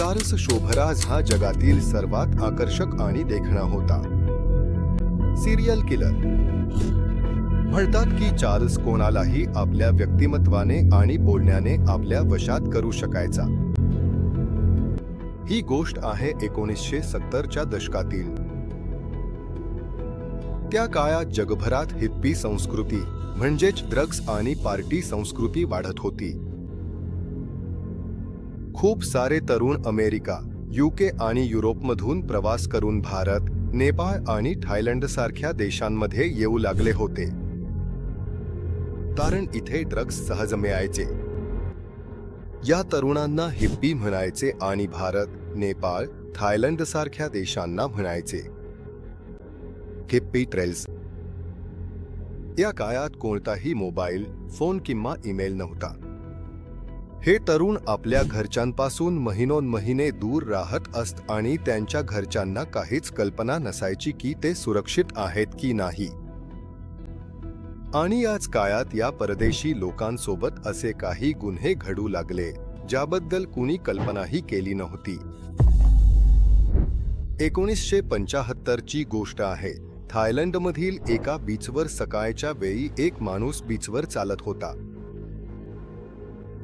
Charles Sobhraj हा जगातील सर्वात आकर्षक आणि देखणा होता. Serial killer. म्हणतात की चार्ल्स कोणालाही आपल्या व्यक्तिमत्वाने आणि बोलण्याने आपल्या वशात करू शकायचा. ही गोष्ट आहे एकोणीसशे सत्तरच्या दशकातील. त्या काळात जगभरात हिप्पी संस्कृती म्हणजेच ड्रग्ज आणि पार्टी संस्कृती वाढत होती. खूप सारे तरुण अमेरिका युके आणि युरोपमधून प्रवास करून भारत नेपाळ आणि थायलंडसारख्या देशांमध्ये येऊ लागले होते. कारण इथे ड्रग्ज सहज मिळायचे. या तरुणांना हिप्पी म्हणायचे आणि भारत नेपाळ थायलंडसारख्या देशांना म्हणायचे. हिप्पी ट्रेल्स या काळात कोणताही मोबाईल फोन किंवा ईमेल नव्हता. हे तरुण आपल्या घरच्यांपासून महिनोन महिने दूर राहत असत आणि त्यांच्या घरच्यांना काहीच कल्पना नसायची की ते सुरक्षित आहेत की नाही. आणि आज काळात या परदेशी लोकांसोबत असे काही गुन्हे घडू लागले ज्याबद्दल कुणी कल्पनाही केली नव्हती. एकोणीसशे पंचाहत्तरची गोष्ट आहे थायलंडमधील एका बीचवर सकाळच्या वेळी एक माणूस बीचवर चालत होता.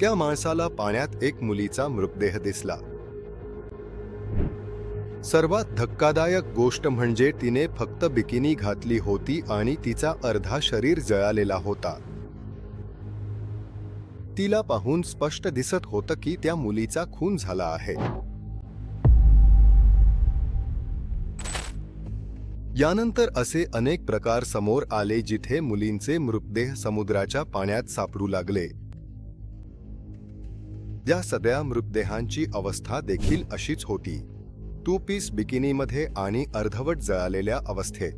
त्या माणसाला पाण्यात एक मुलीचा मृतदेह दिसला. सर्वात धक्कादायक गोष्ट म्हणजे तिने फक्त बिकिनी घातली होती आणि तिचा अर्धा शरीर जळालेला होता. तिला पाहून स्पष्ट दिसत होतं की त्या मुलीचा खून झाला आहे. यानंतर असे अनेक प्रकार समोर आले जिथे मुलींचे मृतदेह समुद्राच्या पाण्यात सापडू लागले. त्या सगळ्या मृतदेहांची अवस्था देखील अशीच होती. टू पीस बिकिनीमध्ये आणि अर्धवट जळालेल्या अवस्थेत.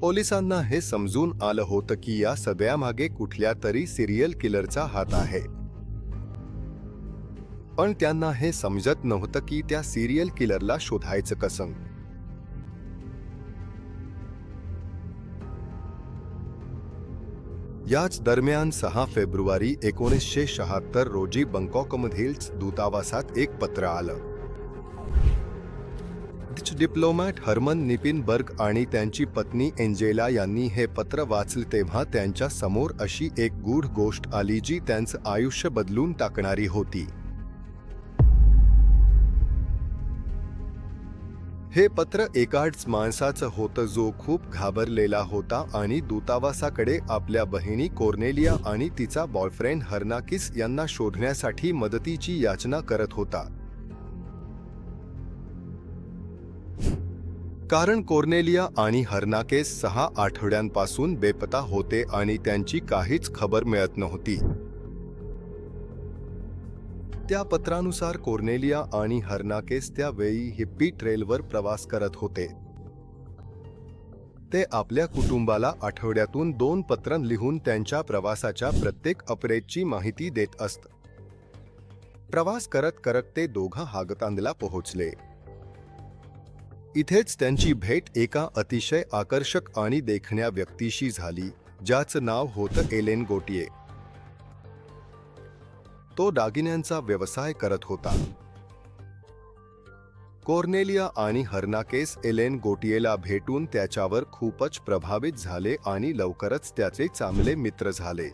पोलिसांना हे समजून आलं होतं की या सगळ्यामागे कुठल्या तरी सिरियल किलरचा हात आहे. पण त्यांना हे समजत नव्हतं की त्या सिरियल किलरला शोधायचं कसं. याच दरम्यान सहा फेब्रुवारी एकोणीसशे शहात्तर रोजी बंकॉकमधील दूतावासात एक पत्र आलं. डच डिप्लोमॅट हर्मन निपिनबर्ग आणि त्यांची पत्नी एंजेला यांनी हे पत्र वाचले तेव्हा त्यांच्यासमोर अशी एक गूढ गोष्ट आली जी त्यांचं आयुष्य बदलून टाकणारी होती. हे पत्र एकाच माणसाचं होतं जो खूप घाबरलेला होता आणि दूतावासाकडे आपल्या बहिणी कोर्नेलिया आणि तिचा बॉयफ्रेंड हर्नाकिस यांना शोधण्यासाठी मदतीची याचना करत होता. कारण कोर्नेलिया आणि हर्नाकेस सहा आठवड्यांपासून बेपता होते आणि त्यांची काहीच खबर मिळत नव्हती. त्या पत्रानुसार कोर्नेलिया आणि हर्नाकेस त्यावेळी हिप्पी ट्रेलवर प्रवास करत होते. ते आपल्या कुटुंबाला आठवड्यातून दोन पत्र लिहून त्यांच्या प्रवासाच्या प्रत्येक अपरेजची माहिती देत असत. प्रवास करत करत ते दोघं हागतांदला पोहोचले. इथेच त्यांची भेट एका अतिशय आकर्षक आणि देखण्या व्यक्तीशी झाली ज्याचं नाव होतं एलेन गोटिये. तो दागिन्यांचा व्यवसाय करत होता. कोर्नेलिया आणि हर्नाकेस एलेन गोटियेला भेटून त्याच्यावर खूपच प्रभावित झाले आणि लवकरच त्याचे चांगले मित्र झाले.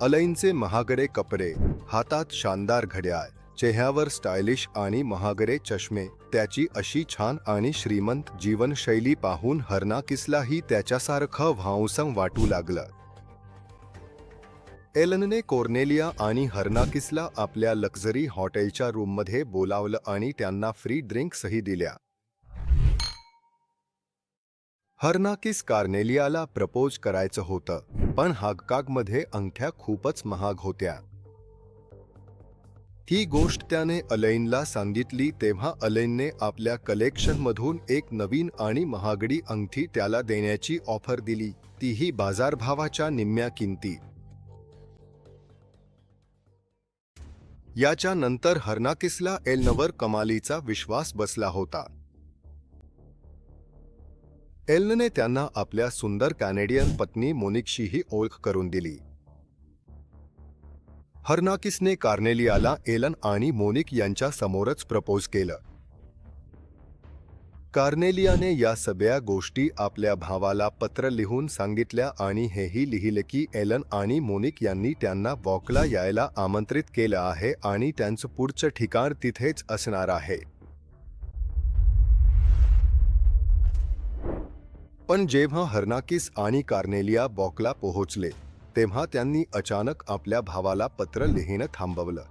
अलैनचे महागडे कपडे हातात शानदार घड्याळ चेहऱ्यावर स्टायलिश आणि महागडे चष्मे त्याची अशी छान आणि श्रीमंत जीवनशैली पाहून हर्नाकिसलाही त्याच्यासारखं भावसं वाटू लागलं. एलनने कोर्नेलिया आणि हर्नाकिसला आपल्या लक्झरी हॉटेलच्या रूममध्ये बोलावलं आणि त्यांना फ्री ड्रिंक्सही दिल्या. हर्नाकिस कार्नेलियाला प्रपोज करायचं होतं पण हागकागमध्ये अंगठ्या खूपच महाग होत्या. ही गोष्ट त्याने अलैनला सांगितली तेव्हा अलैनने आपल्या कलेक्शनमधून एक नवीन आणि महागडी अंगठी त्याला देण्याची ऑफर दिली तीही बाजारभावाच्या निम्म्या किंमती याच्या नंतर हर्नाकिसला एलनवर कमालीचा विश्वास बसला होता. एलनने त्यांना आपल्या सुंदर कॅनेडियन पत्नी मोनिकशीही ओळख करून दिली. हर्नाकिसने कार्नेलियाला एलन आणि मोनिक यांच्या समोरच प्रपोज केलं. कार्नेलियाने या सगळ्या गोष्टी आपल्या भावाला पत्र लिहून सांगितल्या आणि हेही लिहिले की एलन आणि मोनिक यांनी त्यांना वॉकला यायला आमंत्रित केलं आहे आणि त्यांचं पुढचं ठिकाण तिथेच असणार आहे. पण जेव्हा हर्नाकिस आणि कार्नेलिया बॉकला पोहोचले तेव्हा त्यांनी अचानक आपल्या भावाला पत्र लिहिणं थांबवलं.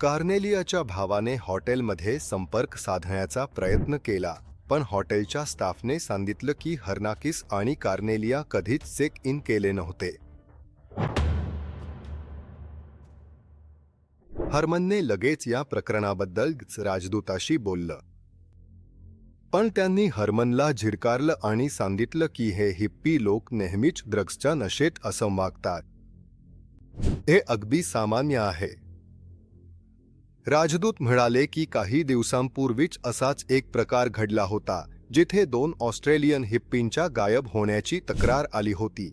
कार्नेलियाच्या भावाने हॉटेलमध्ये संपर्क साधण्याचा प्रयत्न केला पण हॉटेलच्या स्टाफने सांगितलं की हर्नाकिस आणि कार्नेलिया कधीच चेक इन केले नव्हते. हरमनने लगेच या प्रकरणाबद्दल राजदूताशी बोललं. पण त्यांनी हरमनला झिडकारलं आणि सांगितलं की हे हिप्पी लोक नेहमीच ड्रग्सच्या नशेत असं वागतात हे अगदी सामान्य आहे. राजदूत म्हणाले की काही दिवसांपूर्वीच असाच एक प्रकार घडला होता जिथे दोन ऑस्ट्रेलियन हिप्पींच्या गायब होण्याची तक्रार आली होती.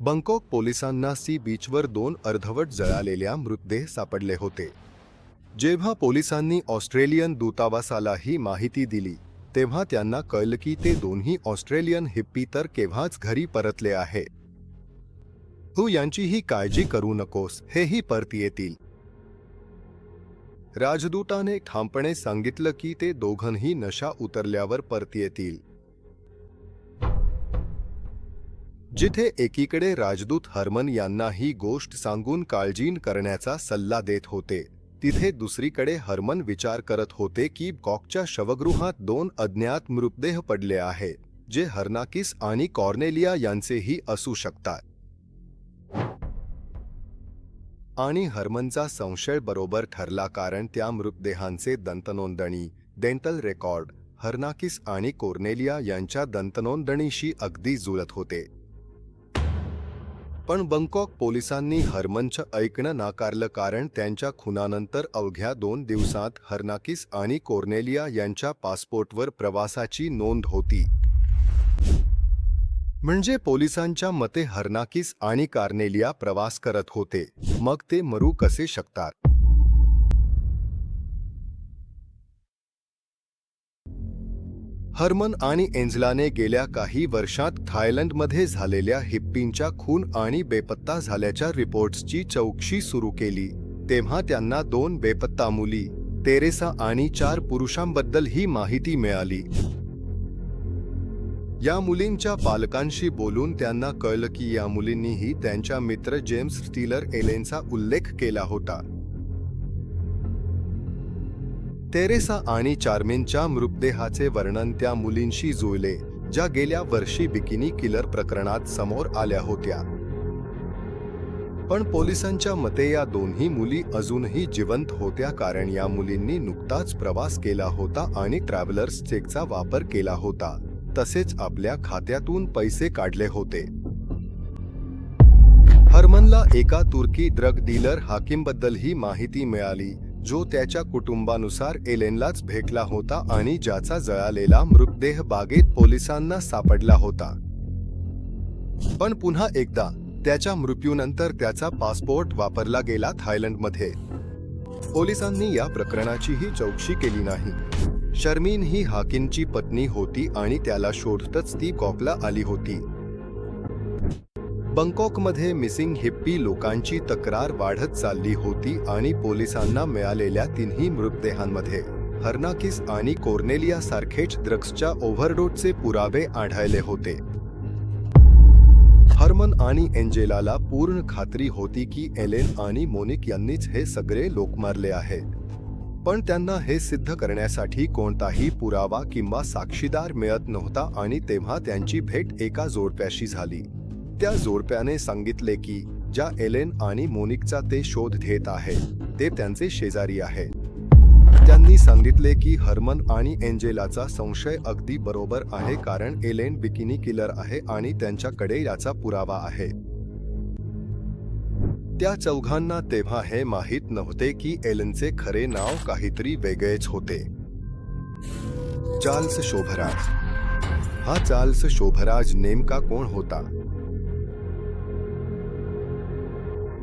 बंकॉक पोलिसांना सी बीचवर दोन अर्धवट जळालेल्या मृतदेह सापडले होते. जेव्हा पोलिसांनी ऑस्ट्रेलियन दूतावासाला ही माहिती दिली तेव्हा त्यांना कळलं की ते दोन्ही ऑस्ट्रेलियन हिप्पी तर केव्हाच घरी परतले आहे. तू यांचीही काळजी करू नकोस हेही परत येतील. राजदूताने ठामपणे सांगितलं की ते दोघंही नशा उतरल्यावर परत येतील. जिथे एकीकडे राजदूत हरमन यांना ही गोष्ट सांगून काळजीन करण्याचा सल्ला देत होते तिथे दुसरीकडे हरमन विचार करत होते की कॉकच्या शवगृहात दोन अज्ञात मृतदेह पडले आहेत जे हर्नाकिस आणि कॉर्नेलिया यांचेही असू शकतात. आणि हरमनचा संशय बरोबर ठरला कारण त्या मृतदेहांचे दंतनोंदणी डेंटल रेकॉर्ड हर्नाकिस आणि कोर्नेलिया यांच्या दंतनोंदणीशी अगदी जुळत होते. पण बंकॉक पोलिसांनी हरमनचं ऐकणं नाकारलं कारण त्यांच्या खुनानंतर अवघ्या दोन दिवसात हर्नाकिस आणि कोर्नेलिया यांच्या पासपोर्टवर प्रवासाची नोंद होती. म्हणजे पोलिसांच्या मते हर्नाकिस आणि कार्नेलिया प्रवास करत होते. मग ते मरू कसे शकतात? हर्मन आणि एंजलाने गेल्या काही वर्षात थायलंडमध्ये झालेल्या हिप्पींच्या खून आणि बेपत्ता झाल्याच्या रिपोर्ट्सची चौकशी सुरू केली. तेव्हा त्यांना दोन बेपत्ता मुली तेरेसा आणि चार पुरुषांबद्दल ही माहिती मिळाली. या मुलींच्या पालकांशी बोलून त्यांना कळलं की या मुलींनीही त्यांच्या मित्र जेम्स स्टीलर एलेनचा उल्लेख केला होता. तेरेसा आणि चार्मिनच्या मृतदेहाचे वर्णन त्या मुलींशी जुळले ज्या गेल्या वर्षी बिकिनी किलर प्रकरणात समोर आल्या होत्या. पण पोलिसांच्या मते या दोन्ही मुली अजूनही जिवंत होत्या कारण या मुलींनी नुकताच प्रवास केला होता आणि ट्रॅव्हलर्स चेकचा वापर केला होता. तसेच आपल्या खात्यातून पैसे काढले होते. हरमनला एका तुर्की ड्रग डीलर हाकीमबद्दलही माहिती मिळाली जो त्याच्या कुटुंबानुसार एलेनलाच भेटला होता आणि ज्याचा जळालेला मृतदेह बागेत पोलिसांना सापडला होता. पण पुन्हा एकदा त्याच्या मृत्यूनंतर त्याचा पासपोर्ट वापरला गेला थायलंडमध्ये. पोलिसांनी या प्रकरणाचीही चौकशी केली नाही. शर्मीन ही हाकिनची पत्नी होती आणि त्याला शोधतच ती कॉकला आली होती. बंकॉकमध्ये मिसिंग हिप्पी लोकांची तक्रार वाढत चालली होती आणि पोलिसांना मिळालेल्या तिन्ही मृतदेहांमध्ये हर्नाकिस आणि कोर्नेलिया सारखेच ड्रग्सच्या ओव्हरडोजचे पुरावे आढळले होते. हर्मन आणि एंजेलाला पूर्ण खात्री होती की एलेन आणि मोनिक यांनीच हे सगळे लोक मारले आहेत. पण त्यांना हे सिद्ध करण्यासाठी कोणताही पुरावा किंवा साक्षीदार मिळत नव्हता आणि तेव्हा त्यांची भेट एका जोडप्याशी झाली. त्या जोडप्याने सांगितले की ज्या एलेन आणि मोनिकचा ते शोध घेत आहे ते त्यांचे शेजारी आहे. त्यांनी सांगितले की हर्मन आणि एंजेलाचा संशय अगदी बरोबर आहे कारण एलेन बिकिनी किलर आहे आणि त्यांच्याकडे याचा पुरावा आहे. त्या चौघांना तेव्हा हे माहीत नव्हते की एलनचे खरे नाव काहीतरी वेगळेच होते. चार्ल्स शोभराज. हा चार्ल्स शोभराज नेमका कोण होता?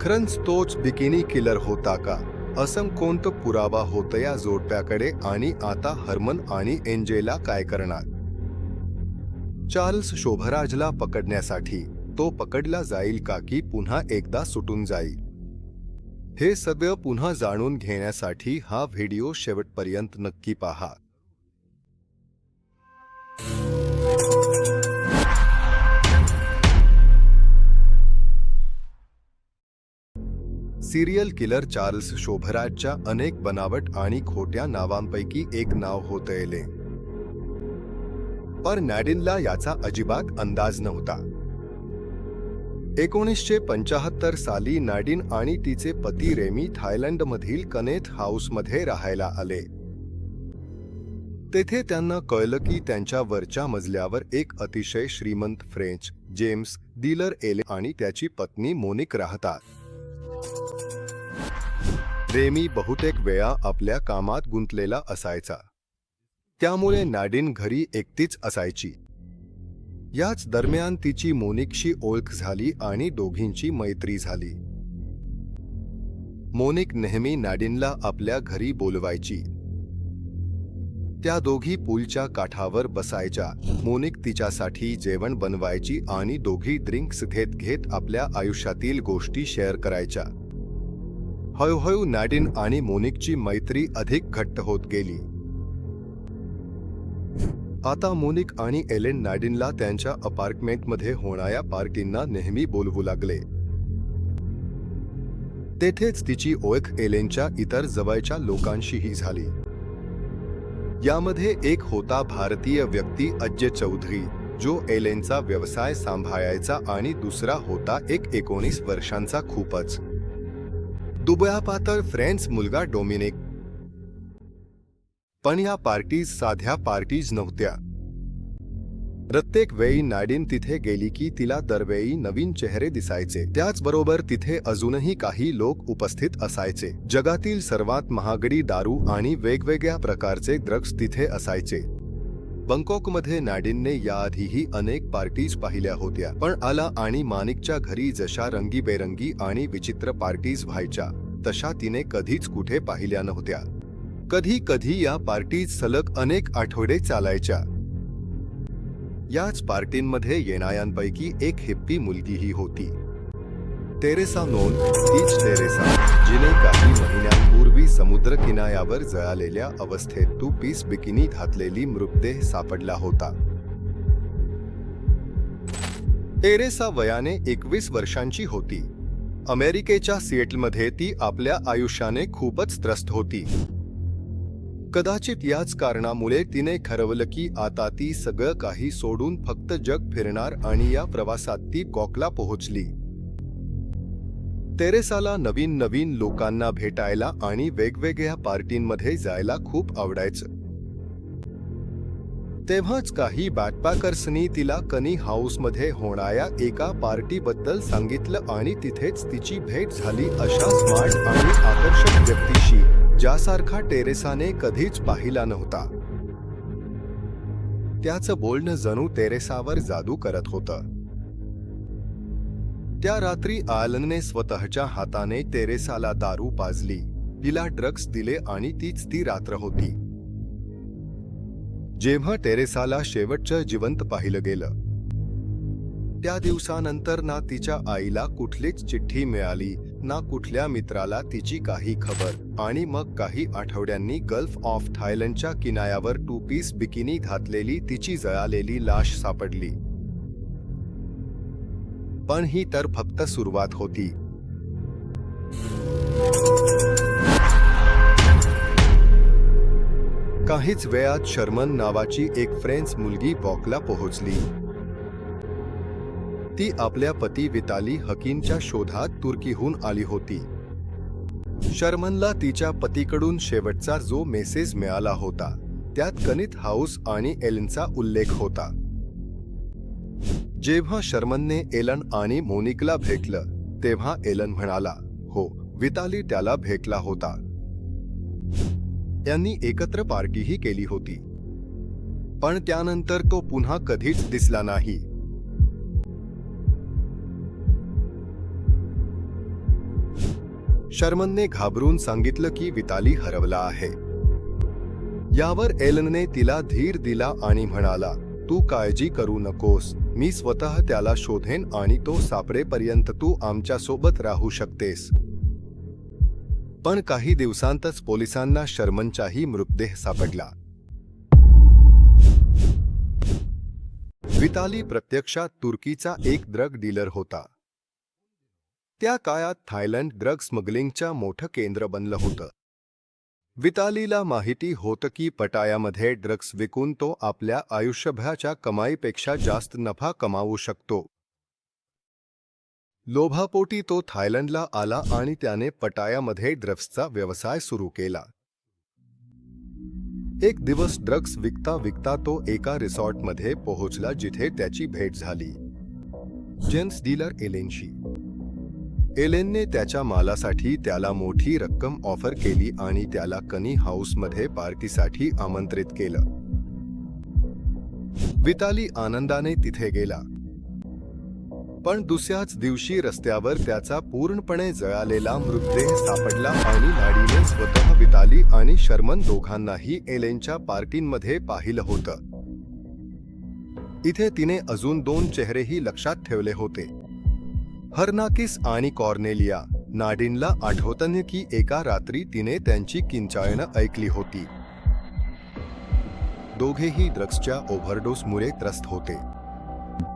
खरंच तोच बिकिनी किलर होता का? असं कोणतं पुरावा होतं या जोडप्याकडे आणि आता हरमन आणि एंजेला काय करणार? चार्ल्स शोभराजला पकडण्यासाठी. तो पकडला जाईल का की पुन्हा एकदा सुटून जाईल? हे सगळं पुन्हा जाणून घेण्यासाठी हा व्हिडिओ शेवटपर्यंत नक्की पहा. सिरियल किलर चार्ल्स शोभराजच्या अनेक बनावट आणि खोट्या नावांपैकी एक नाव होतं पर नॅडिनला याचा अजिबात अंदाज नव्हता. एकोणीसशे पंचाहत्तर साली नॅडिन आणि तिचे पती रेमी थायलंडमधील कनेथ हाऊसमध्ये राहायला आले. तेथे त्यांना कळलं की त्यांच्या वरच्या मजल्यावर एक अतिशय श्रीमंत फ्रेंच जेम्स डीलर एले आणि त्याची पत्नी मोनिक राहतात. रेमी बहुतेक वेळा आपल्या कामात गुंतलेला असायचा. त्यामुळे नॅडिन घरी एकटीच असायची. याच दरम्यान तिची मोनिकशी ओळख झाली आणि दोघींची मैत्री झाली. मोनिक नेहमी नॅडिनला आपल्या घरी बोलवायची. त्या दोघी पूलच्या काठावर बसायच्या. मोनिक तिच्यासाठी जेवण बनवायची आणि दोघी ड्रिंक्स घेत घेत आपल्या आयुष्यातील गोष्टी शेअर करायच्या. हळूहळू नॅडिन आणि मोनिकची मैत्री अधिक घट्ट होत गेली. आता मोनिक आणि एलेन नायडिनला त्यांच्या अपार्टमेंटमध्ये होणाऱ्या पार्टींना नेहमी बोलवू लागले. तेथेच तिची ओळख एलेनच्या इतर जवळच्या लोकांशीही झाली. यामध्ये एक होता भारतीय व्यक्ती अजय चौधरी जो एलेनचा व्यवसाय सांभाळायचा आणि दुसरा होता एक एकोणीस वर्षांचा खूपच. दुबयापातर फ्रेंच मुलगा डोमिनिक पण या पार्टीज साध्या पार्टीज नव्हत्या. प्रत्येक वेळी नाडीन तिथे गेली की तिला दरवेळी नवीन चेहरे दिसायचे. त्याचबरोबर तिथे अजूनही काही लोक उपस्थित असायचे. जगातील सर्वात महागडी दारू आणि वेगवेगळ्या प्रकारचे ड्रग्स तिथे असायचे. बंकॉकमध्ये नॅडिनने याआधीही अनेक पार्टीज पाहिल्या होत्या पण आला आणि मानिकच्या घरी जशा रंगीबेरंगी आणि विचित्र पार्टीज व्हायच्या तशा तिने कधीच कुठे पाहिल्या नव्हत्या. कधी कधी या पार्टीज सलग अनेक आठवडे चालायच्या. याच पार्टींमध्ये येणाऱ्यांपैकी एक हिप्पी मुलगीही होती. तेरेसा नोन तीच तेरेसा जिने काही महिन्यांपूर्वी समुद्र किनाऱ्यावर जळालेल्या अवस्थेत टू पीस बिकिनी घातलेली मृतदेह सापडला होता. तेरेसा वयाने एकवीस वर्षांची होती. अमेरिकेच्या सिएटलमध्ये ती आपल्या आयुष्याने खूपच त्रस्त होती. कदाचित याच कारणामुळे तिने ठरवलं की आता ती सगळं काही सोडून फक्त जग फिरणार आणि या प्रवासात ती कॉकला पोहोचली. तेरेसाला नवीन नवीन लोकांना भेटायला आणि वेगवेगळ्या पार्टींमध्ये जायला खूप आवडायचं. तेव्हाच काही बॅकपॅकर्सनी तिला कनी हाऊसमध्ये होणाऱ्या एका पार्टीबद्दल सांगितलं आणि तिथेच तिची भेट झाली अशा स्मार्ट आणि आकर्षक व्यक्तीशी. ज्यासारखा टेरेसाने कधीच पाहिला नव्हता. त्याचं बोलणं जणू तेरेसावर जादू करत होतं. त्या रात्री आलनने स्वतःच्या हाताने टेरेसाला दारू पाजली तिला ड्रग्स दिले आणि तीच ती रात्र होती. जेव्हा टेरेसाला शेवटचं जिवंत पाहिलं गेलं त्या दिवसानंतर ना तिच्या आईला कुठलीच चिठ्ठी मिळाली ना कुठल्या मित्राला तिची काही खबर आणि मग काही आठवड्यांनी गल्फ ऑफ थायलंडच्या किनाऱ्यावर टू पीस बिकिनी घातलेली तिची जळालेली लाश सापडली. पण ही तर फक्त सुरुवात होती. काहीच वेळात शर्मन नावाची एक फ्रेंच मुलगी बॉकला पोहोचली. ती आपल्या पती विताली हकीनच्या शोधात तुर्कीहून आली होती. शर्मनला तिच्या पतीकडून शेवटचा जो मेसेज मिळाला होता त्यात कनित हाऊस आणि एलनचा उल्लेख होता. जेव्हा शर्मनने एलन आणि मोनिकला भेटलं तेव्हा एलन म्हणाला हो विताली त्याला भेटला होता. त्यांनी एकत्र पार्टीही केली होती. पण त्यानंतर तो पुन्हा कधीच दिसला नाही. शर्मनने घाबरून सांगितलं की विताली हरवला आहे. यावर एलनने तिला धीर दिला आणि म्हणाला तू काळजी करू नकोस. मी स्वतः त्याला शोधेन आणि तो सापडेपर्यंत तू आमच्यासोबत राहू शकतेस. पण काही दिवसांतच पोलिसांना शर्मनचाही मृतदेह सापडला. विताली प्रत्यक्षात तुर्कीचा एक ड्रग डीलर होता. त्या काळात थायलंड ड्रग स्मगलिंगच्या मोठं केंद्र बनलं होतं. वितालीला माहिती होतं की पटायामध्ये ड्रग्स विकून तो आपल्या आयुष्यभराच्या कमाईपेक्षा जास्त नफा कमावू शकतो. लोभापोटी तो थायलंडला आला आणि त्याने पटायामध्ये ड्रग्सचा व्यवसाय सुरू केला. एक दिवस ड्रग्स विकता विकता तो एका रिसॉर्टमध्ये पोहोचला जिथे त्याची भेट झाली. Jens dealer एलेनशी. एलेनने त्याच्या मालासाठी त्याला मोठी रक्कम ऑफर केली आणि त्याला कनी हाऊसमध्ये पार्टीसाठी आमंत्रित केलं. विताली आनंदाने तिथे गेला. पण दुसऱ्याच दिवशी रस्त्यावर त्याचा पूर्णपणे जळालेला मृतदेह सापडला आणि नाडीने स्वतः विताली आणि शर्मन दोघांनाही एलेनच्या पार्टींमध्ये पाहिलं होतं. इथे तिने अजून दोन चेहरेही लक्षात ठेवले होते. हर्नाकिस आणि कॉर्नेलिया नाडिनला आठवतं की एका रात्री तिने त्यांची किंचाळणं ऐकली होती. दोघेही ड्रग्सच्या ओव्हरडोसमुळे त्रस्त होते.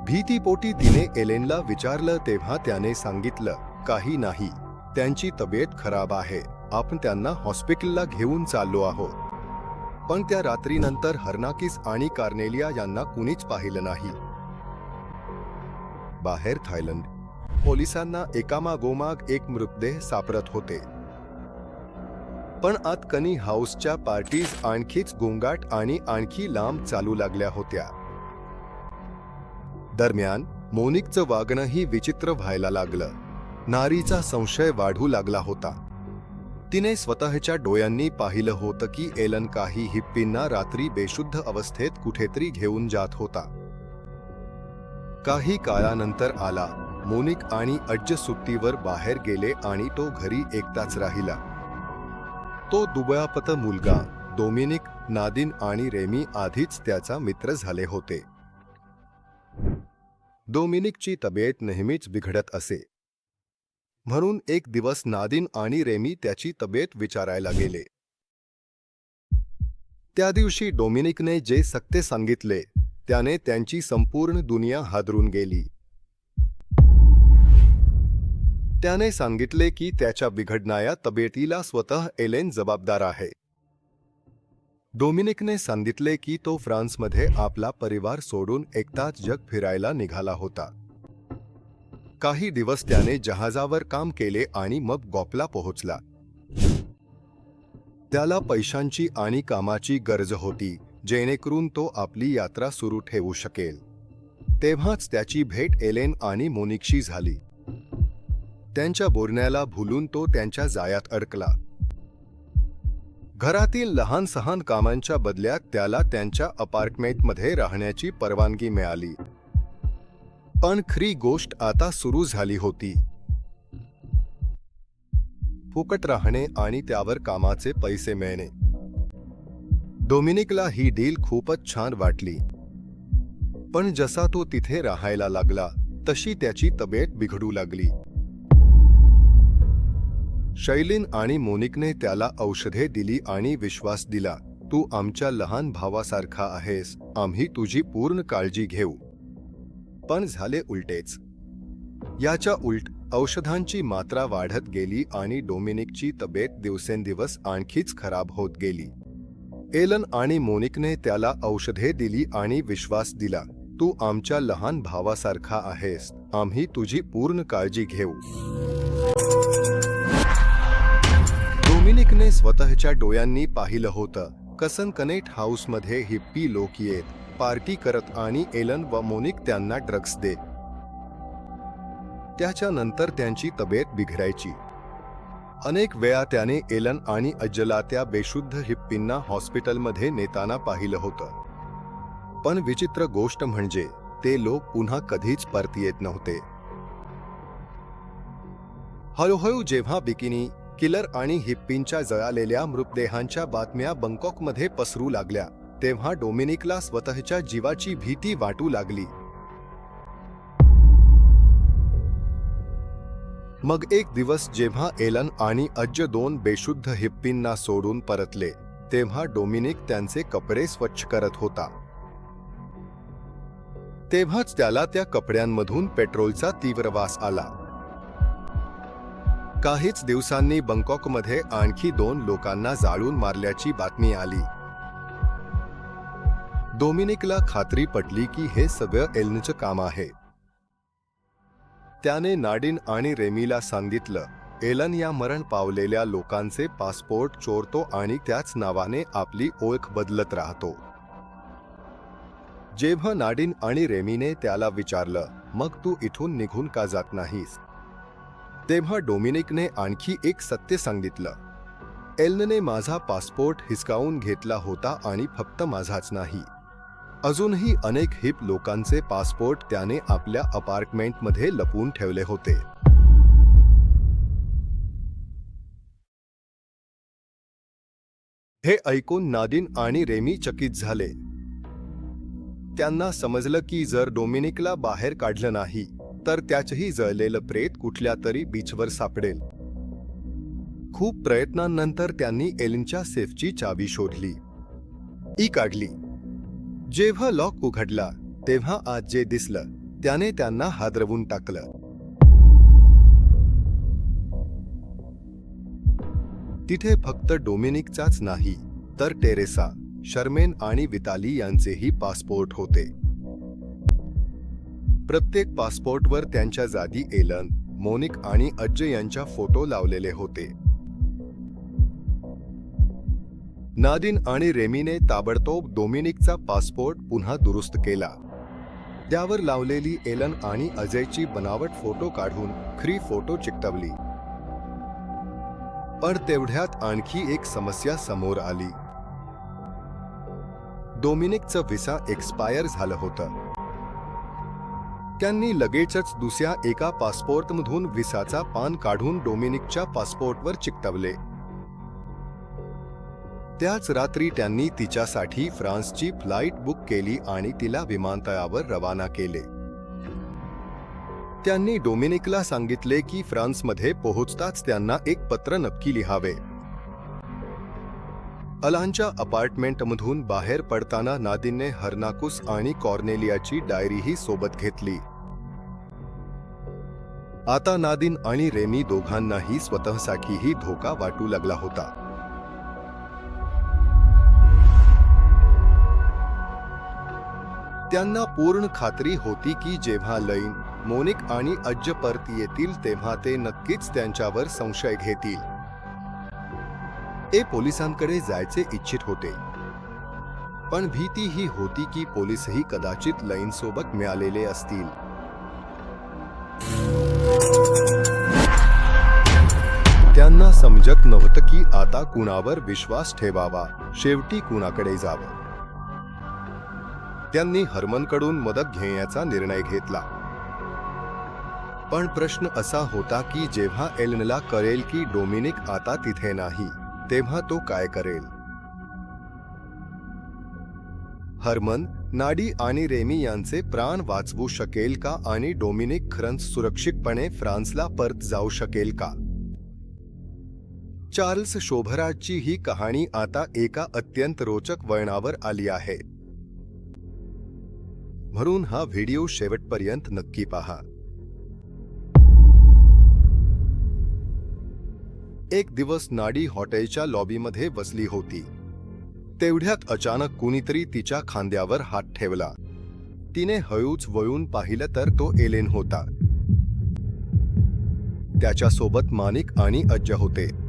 भीतीपोटी तिने एलेनला विचारलं तेव्हा त्याने सांगितलं काही नाही त्यांची तब्येत खराब आहे आपण त्यांना हॉस्पिटलला घेऊन चाललो आहोत. पण त्या रात्रीनंतर हर्नाकिस आणि कार्नेलिया यांना कुणीच पाहिलं नाही. बाहेर थायलंड पोलिसांना एकामागोमाग एक मृतदेह सापडत होते. पण आतकनी हाऊसच्या पार्टीज आणखीच गोंगाट आणि आणखी लांब चालू लागल्या होत्या. दरम्यान मोनिकचं वागणंही विचित्र व्हायला लागलं. नारीचा संशय वाढू लागला होता. तिने स्वतःच्या डोळ्यांनी पाहिलं होतं की एलन काही हिप्पींना रात्री बेशुद्ध अवस्थेत कुठेतरी घेऊन जात होता. काही काळानंतर आला. मोनिक आणि अज्ज सुट्टीवर बाहेर गेले आणि तो घरी एकटाच राहिला. तो दुबळापत मुलगा डोमिनिक नादिन आणि रेमी आधीच त्याचा मित्र झाले होते. डोमिनिकची तब्येत नेहमीच बिघडत असे. म्हणून एक दिवस नादिन आणि रेमी त्याची तब्येत विचारायला गेले. त्या दिवशी डोमिनिकने जे सक्ते सांगितले त्याने त्यांची संपूर्ण दुनिया हादरून गेली. त्याने सांगितले की त्याच्या बिघडणाऱ्या तब्येतीला स्वतः एलेन जबाबदार आहे. डोमिनिकने सांगितले की तो फ्रान्समध्ये आपला परिवार सोडून एकटाच जग फिरायला निघाला होता. काही दिवस त्याने जहाजावर काम केले आणि मग गॉपला पोहोचला. त्याला पैशांची आणि कामाची गरज होती जेणेकरून तो आपली यात्रा सुरू ठेवू शकेल. तेव्हाच त्याची भेट एलेन आणि मोनिकशी झाली. त्यांच्या बोरण्याला भुलून तो त्यांच्या जायात अडकला. घरातील लहान सहान कामांच्या बदल्यात त्याला त्यांच्या अपार्टमेंटमध्ये राहण्याची परवानगी मिळाली. पण खरी गोष्ट आता सुरू झाली होती. फुकट राहणे आणि त्यावर कामाचे पैसे मिळणे. डोमिनिकला ही डील खूपच छान वाटली. पण जसा तो तिथे राहायला लागला तशी त्याची तब्येत बिघडू लागली. शैलीन आणि मोनिकने त्याला औषधे दिली आणि विश्वास दिला तू आमच्या लहान भावासारखा आहेस आम्ही तुझी पूर्ण काळजी घेऊ. पण झाले उलटेच. याच्या उलट औषधांची मात्रा वाढत गेली आणि डोमिनिकची तब्येत दिवसेंदिवस आणखीच खराब होत गेली. एलन आणि मोनिकने त्याला औषधे दिली आणि विश्वास दिला तू आमच्या लहान भावासारखा आहेस आम्ही तुझी पूर्ण काळजी घेऊ. डोमिनिकने स्वतःच्या डोळ्यांनी पाहिलं होतं. कसन कनेट हाऊसमध्ये हिप्पी लोक येत पार्टी करत आणि एलन व मोनिक त्यांना ड्रग्स दे. त्याच्या नंतर त्यांची तब्येत बिघडायची. अनेक वेळा त्याने एलन आणि अज्जला त्या बेशुद्ध हिप्पींना हॉस्पिटलमध्ये नेताना पाहिलं होतं. पण विचित्र गोष्ट म्हणजे ते लोक पुन्हा कधीच परत येत नव्हते. हळूहळू जेव्हा बिकिनी किलर आणि हिप्पींच्या जळालेल्या मृतदेहांच्या बातम्या बंकॉकमध्ये पसरू लागल्या. तेव्हा डोमिनिकला स्वतःच्या जीवाची भीती वाटू लागली. मग एक दिवस जेव्हा एलन आणि अज्ज दोन बेशुद्ध हिप्पींना सोडून परतले तेव्हा डोमिनिक त्यांचे कपडे स्वच्छ करत होता. तेव्हाच त्याला त्या कपड्यांमधून पेट्रोलचा तीव्र वास आला. काहीच दिवसांनी बंकॉकमध्ये आणखी दोन लोकांना जाळून मारल्याची बातमी आली. डोमिनिकला खात्री पटली की हे सगळं एलनचं काम आहे. त्याने नाडिन आणि रेमीला सांगितलं एलन या मरण पावलेल्या लोकांचे पासपोर्ट चोरतो आणि त्याच नावाने आपली ओळख बदलत राहतो. जेव्हा नाडिन आणि रेमीने त्याला विचारलं मग तू इथून निघून का जात नाहीस? तेव्हा डोमिनिकने आणखी एक सत्य सांगितलं. एलनने माझा पासपोर्ट हिसकावून घेतला होता आणि फक्त माझाच नाही. अजूनही अनेक हिप लोकांचे पासपोर्ट त्याने आपल्या अपार्टमेंटमध्ये लपवून ठेवले होते. हे ऐकून नादिन आणि रेमी चकित झाले. त्यांना समजलं की जर डोमिनिकला बाहेर काढलं नाही तर त्याचही जळलेलं प्रेत कुठल्या तरी बीचवर सापडेल. खूप प्रयत्नांनंतर त्यांनी एलिनच्या सेफची चावी शोधली. ई काढली. जेव्हा लॉक उघडला तेव्हा आज जे दिसलं त्याने त्यांना हादरवून टाकलं. तिथे फक्त डोमिनिकचाच नाही तर टेरेसा शर्मेन आणि विताली यांचेही पासपोर्ट होते. प्रत्येक पासपोर्टवर त्यांच्या जागी एलन मोनिक आणि अज्जय यांच्या फोटो लावलेले होते. नादिन आणि रेमीने ताबडतोब डोमिनिकचा पासपोर्ट पुन्हा दुरुस्त केला. त्यावर लावलेली एलन आणि अजयची बनावट फोटो काढून खरी फोटो चिकटवली. पण तेवढ्यात आणखी एक समस्या समोर आली. डोमिनिकचं व्हिसा एक्सपायर झालं होतं. त्यांनी लगेचच दुसऱ्या एका पासपोर्टमधून विसाचा पान काढून डोमिनिकच्या पासपोर्टवर चिकटवले. त्याच रात्री त्यांनी तिच्यासाठी फ्रान्सची फ्लाईट बुक केली आणि तिला विमानतळावर रवाना केले. त्यांनी डोमिनिकला सांगितले की फ्रान्समध्ये पोहोचताच त्यांना एक पत्र नक्की लिहावे. अलांच्या अपार्टमेंटमधून बाहेर पडताना नादिनने हर्नाकुस आणि कॉर्नेलियाची डायरीही सोबत घेतली. आता नादिन आणि रेमी दोघांनाही स्वतःसाठीही धोका वाटू लागला होता. त्यांना पूर्ण खात्री होती की जेव्हा लईन मोनिक आणि अज्ज परत येतील तेव्हा ते नक्कीच त्यांच्यावर संशय घेतील. ते पोलिसांकडे जायचे इच्छित होते. पण भीती ही होती की पोलीसही कदाचित लईनसोबत मिळालेले असतील. त्यांना समजत नव्हतं की आता कुणावर विश्वास ठेवावा. शेवटी कुणाकडे जावं? त्यांनी हरमनकडून मदत घेण्याचा निर्णय घेतला. पण प्रश्न असा होता की जेव्हा एलनला कळेल की डोमिनिक आता तिथे नाही तेव्हा तो काय करेल? हरमन नाडी आणि रेमी यांचे प्राण वाचवू शकेल का आणि डोमिनिक खरंच सुरक्षितपणे फ्रान्सला परत जाऊ शकेल का? चार्ल्स शोभराजची ही कहाणी आता एका अत्यंत रोचक वळणावर आली आहे. म्हणून हा व्हिडिओ शेवटपर्यंत नक्की पहा. एक दिवस नाडी हॉटेलच्या लॉबीमध्ये बसली होती. तेवढ्यात अचानक कुणीतरी तिच्या खांद्यावर हात ठेवला. तिने हळूच वळून पाहिलं तर तो एलेन होता. त्याच्यासोबत मानिक आणि अज्ज होते.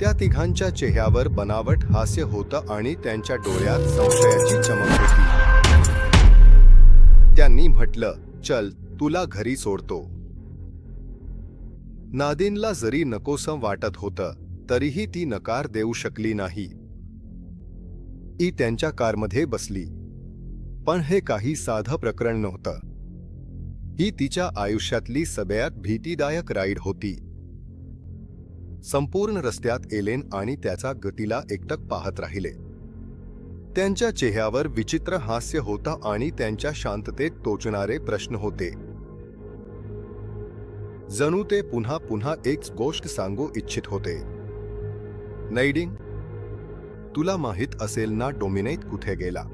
त्या तिघांच्या चेहऱ्यावर बनावट हास्य होतं आणि त्यांच्या डोळ्यात संशयाची चमक होती. त्यांनी म्हटलं चल तुला घरी सोडतो. नादिनला जरी नकोसं वाटत होतं तरीही ती नकार देऊ शकली नाही. ती त्यांच्या कारमध्ये बसली. पण हे काही साधं प्रकरण नव्हतं. ही तिच्या आयुष्यातली सगळ्यात भीतीदायक राईड होती. संपूर्ण रस्त्यात एलेन आणि त्याचा गतीला एकटक पाहत राहिले. त्यांच्या चेहऱ्यावर विचित्र हास्य होता आणि त्यांच्या शांततेत टोचणारे प्रश्न होते. जणू ते पुन्हा पुन्हा एक गोष्ट सांगू इच्छित होते. नैडिंग तुला माहीत असेल ना डोमिनेट कुठे गेला?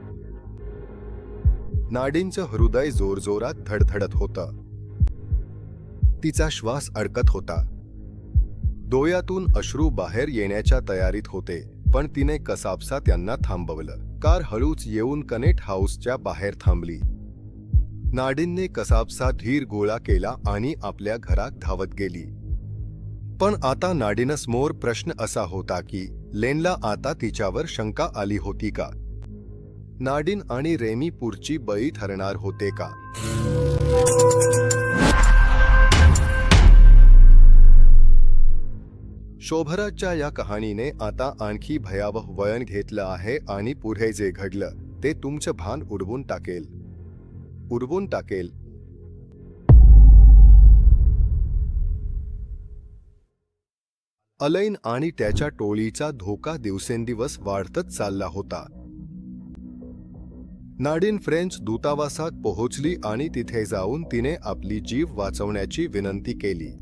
नाडींचं हृदय जोरजोरात धडधडत होतं. तिचा श्वास अडकत होता. डोळ्यातून अश्रू बाहेर येण्याच्या तयारीत होते पण तिने कसाबसा त्यांना थांबवलं. कार हळूच येऊन कनेट हाऊसच्या बाहेर थांबली. नाडींने कसाबसा धीर गोळा केला आणि आपल्या घरात धावत गेली. पण आता नाडीनसमोर प्रश्न असा होता की लेनला आता तिच्यावर शंका आली होती का? नाडिन आणि रेमीपूरची बळी ठरणार होते का? शोभराजच्या या कहाणीने आता आणखी भयावह वळण घेतलं आहे आणि पुढे जे घडलं ते तुमचं भान उडवून टाकेल. उडवून टाकेल. अलैन आणि त्याच्या टोळीचा धोका दिवसेंदिवस वाढतच चालला होता. नाडिन फ्रेंच दूतावासात पोहोचली आणि तिथे जाऊन तिने आपली जीव वाचवण्याची विनंती केली.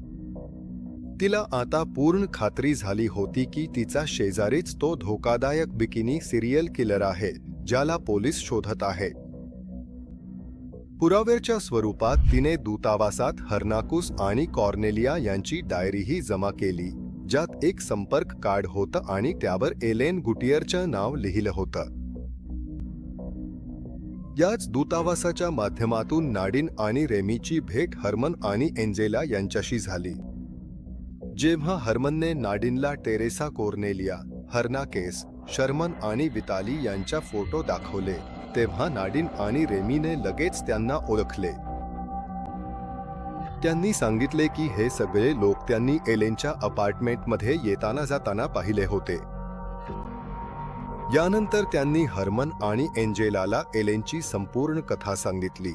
तिला आता पूर्ण खात्री झाली होती की तिचा शेजारीच तो धोकादायक बिकिनी सिरियल किलर आहे ज्याला पोलीस शोधत आहे. पुराव्याच्या स्वरूपात तिने दूतावासात हर्नाकुस आणि कॉर्नेलिया यांची डायरीही जमा केली ज्यात एक संपर्क कार्ड होतं आणि त्यावर एलेन गुटियरचं नाव लिहिलं होतं. याच दूतावासाच्या माध्यमातून नाडिन आणि रेमीची भेट हर्मन आणि एंजेला यांच्याशी झाली. जेव्हा हरमनने नाडिनला टेरेसा कोर्नेलिया हर्नाकेस शर्मन आणि विताली यांच्या फोटो दाखवले तेव्हा नाडिन आणि रेमीने लगेच त्यांना ओळखले. त्यांनी सांगितले की हे सगळे लोक त्यांनी एलेनच्या अपार्टमेंटमध्ये येताना जाताना पाहिले होते. यानंतर त्यांनी हरमन आणि एंजेलाला एलेनची संपूर्ण कथा सांगितली.